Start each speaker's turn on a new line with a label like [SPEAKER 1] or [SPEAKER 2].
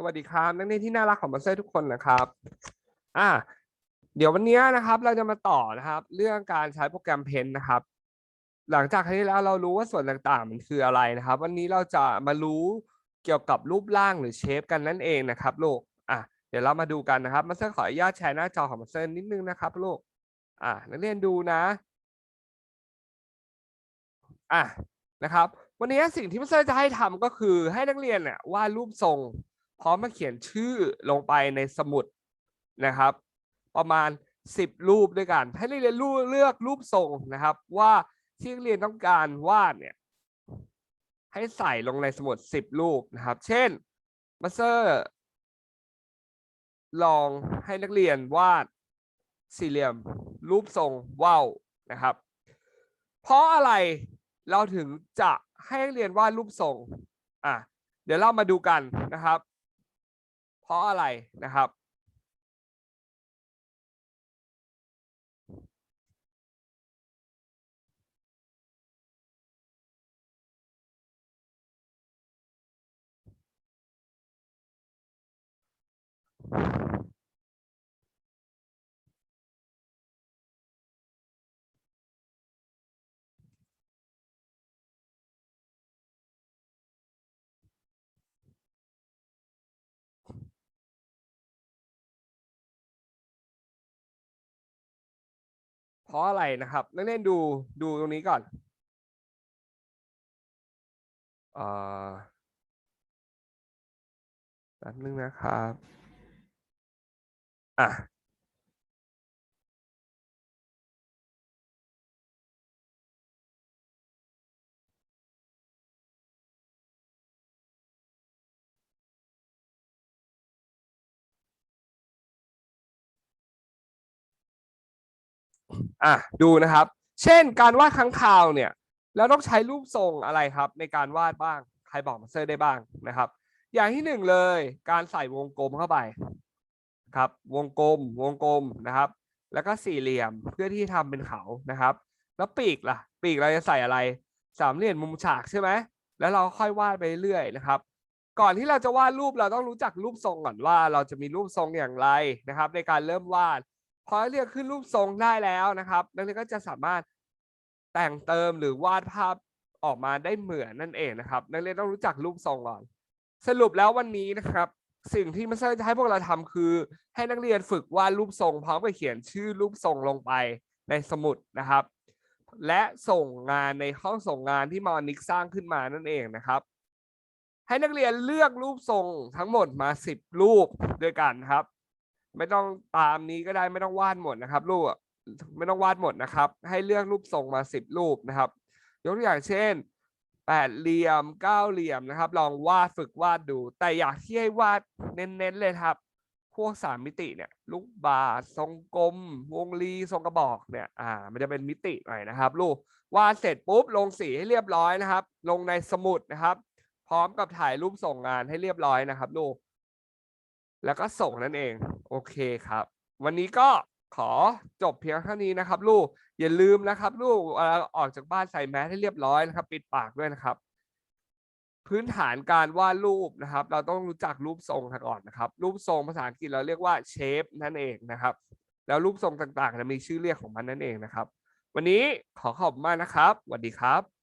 [SPEAKER 1] สวัสดีครับนักเรียนที่น่ารักของมาสเตอร์ทุกคนนะครับ อ่า เดี๋ยววันนี้นะครับ เราจะมาต่อนะครับ เรื่องการใช้โปรแกรมเพนนะครับ หลังจากที่แล้วเรารู้ว่าส่วนต่างๆ มันคืออะไรนะครับ วันนี้เราจะมารู้เกี่ยวกับรูปร่างหรือเชฟกันนั่นเองนะครับลูกอะเดี๋ยวเรามาดูกันนะครับมาสเตอร์ขออนุญาตแชร์หน้าจอของมาสเตอร์นิดนึงนะครับลูกอะนักเรียนดูนะอะนะครับ วันนี้สิ่งที่มาสเตอร์จะให้ทำก็คือให้นักเรียนเนี่ยวาดรูปทรง พร้อมมาเขียนชื่อลงไปในสมุดนะครับ ประมาณ 10 รูปด้วยกัน ให้นักเรียนรูเลือกรูปทรงนะครับ ว่าที่นักเรียนต้องการวาดเนี่ยให้ใส่ลงในสมุด 10 รูปนะครับ เช่นมาสเตอร์ ลองให้นักเรียนวาดสี่เหลี่ยม รูปทรงว่าวนะครับ เพราะอะไรเราถึงจะให้นักเรียนวาดรูปทรงอะเดี๋ยวเรามาดูกันนะครับ เพราะอะไรนะครับ เพราะอะไรนะครับนักเรียนดูดูตรงนี้ก่อนอ่อแป๊บนึงนะครับ อะ อะดูนะครับ เช่นการวาดค้างคาวเนี่ยเราต้องใช้รูปทรงอะไรครับ ในการวาดบ้าง ใครบอกมาเตอร์ได้บ้างนะครับ อย่างที่หนึ่งเลยการใส่วงกลมเข้าไปครับ วงกลม วงกลมนะครับ แล้วก็สี่เหลี่ยมเพื่อที่ทำเป็นเขานะครับ แล้วปีกล่ะ ปีกเราจะใส่อะไร สามเหลี่ยมมุมฉากใช่ไหมแล้วเราค่อยวาดไปเรื่อยนะครับก่อนที่เราจะวาดรูปเราต้องรู้จักรูปทรงก่อนว่าเราจะมีรูปทรงอย่างไรนะครับ ในการเริ่มวาด พอเรียกขึ้นรูปทรงได้แล้วนะครับ นักเรียนก็จะสามารถแต่งเติมหรือวาดภาพออกมาได้เหมือนนั่นเองนะครับ นักเรียนต้องรู้จักรูปทรงก่อน สรุปแล้ววันนี้นะครับ สิ่งที่มาสเตอร์จะให้พวกเราทำคือ ให้นักเรียนฝึกวาดรูปทรงพร้อมกับเขียนชื่อรูปทรงลงไปในสมุดนะครับ และส่งงานในห้องส่งงานที่มอนิกสร้างขึ้นมานั่นเองนะครับ ให้นักเรียนเลือกรูปทรงทั้งหมดมา 10 รูปด้วยกันครับ ไม่ต้องตามนี้ก็ได้ไม่ต้องวาดหมดนะครับรูปไม่ต้องวาดหมดนะครับ ให้เลือกรูปทรงมาสิบรูปนะครับ ยกตัวอย่างเช่นแปดเหลี่ยมเก้าเหลี่ยมนะครับ ลองวาดฝึกวาดดู แต่อยากที่ให้วาดเน้นๆเลยครับ พวกสามมิติเนี่ยลูกบาศก์ทรงกลม วงรีทรงกระบอกเนี่ยอ่ามันจะเป็นมิติหน่อยนะครับลูกวาดเสร็จปุ๊บลงสีให้เรียบร้อยนะครับ ลงในสมุดนะครับ พร้อมกับถ่ายรูปส่งงานให้เรียบร้อยนะครับลูก แล้วก็ส่งนั่นเอง โอเคครับ วันนี้ก็ขอจบเพียงเท่านี้นะครับ ลูกอย่าลืมนะครับ ลูกออกจากบ้านใส่แมสให้เรียบร้อยนะครับ ปิดปากด้วยนะครับ พื้นฐานการวาดรูปนะครับ เราต้องรู้จักรูปทรงก่อนนะครับ รูปทรงภาษาอังกฤษเราเรียกว่าเชฟนั่นเองนะครับ แล้วรูปทรงต่างๆจะมีชื่อเรียกของมันนั่นเองนะครับ วันนี้ขอขอบคุณมากนะครับสวัสดีครับ